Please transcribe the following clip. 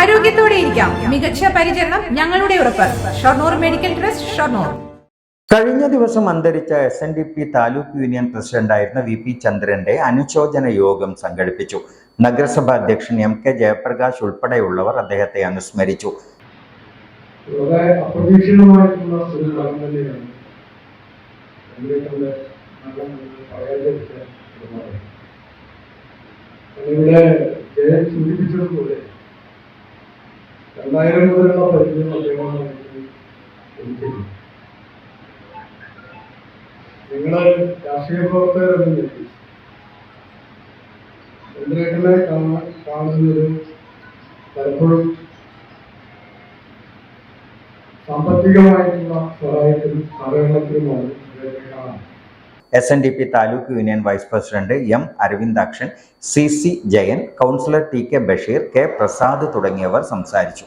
ആരോഗ്യത്തോടെ ഇരിക്കാം. മികച്ച പരിചരണം ഞങ്ങളുടെ ഉറപ്പ്. Shoranur medical trust Shoranur. കഴിഞ്ഞ ദിവസം അന്തരിച്ച S N D P taluk union പ്രസിഡന്റായിരുന്ന വി പി ചന്ദ്രന്റെ അനുശോചന യോഗം സംഘടിപ്പിച്ചു. നഗരസഭാ അധ്യക്ഷൻ എം കെ ജയപ്രകാശ് ഉൾപ്പെടെയുള്ളവർ അദ്ദേഹത്തെ അനുസ്മരിച്ചു. വളരെ അപ്രതീക്ഷിതമായിട്ടുള്ള ഒരു തന്നെയാണ്. ഇവിടെ സൂചിപ്പിച്ചതുപോലെ രണ്ടായിരം മുതലുള്ള പരിചയം അദ്ദേഹമാണ്. നിങ്ങൾ രാഷ്ട്രീയ പ്രവർത്തകരെന്ന നിലയിൽ ചന്ദ്രേട്ടനെ കാണാൻ കാണുന്നത് പലപ്പോഴും സാമ്പത്തികമായിട്ടുള്ള സഹായത്തിനും സഹകരണത്തിനുമാണ് അദ്ദേഹത്തെ S N D P taluk union vice president M Aravindakshan C C Jayan councillor T K Basheer K Prasad തുടങ്ങിയവർ സംസാരിച്ചു.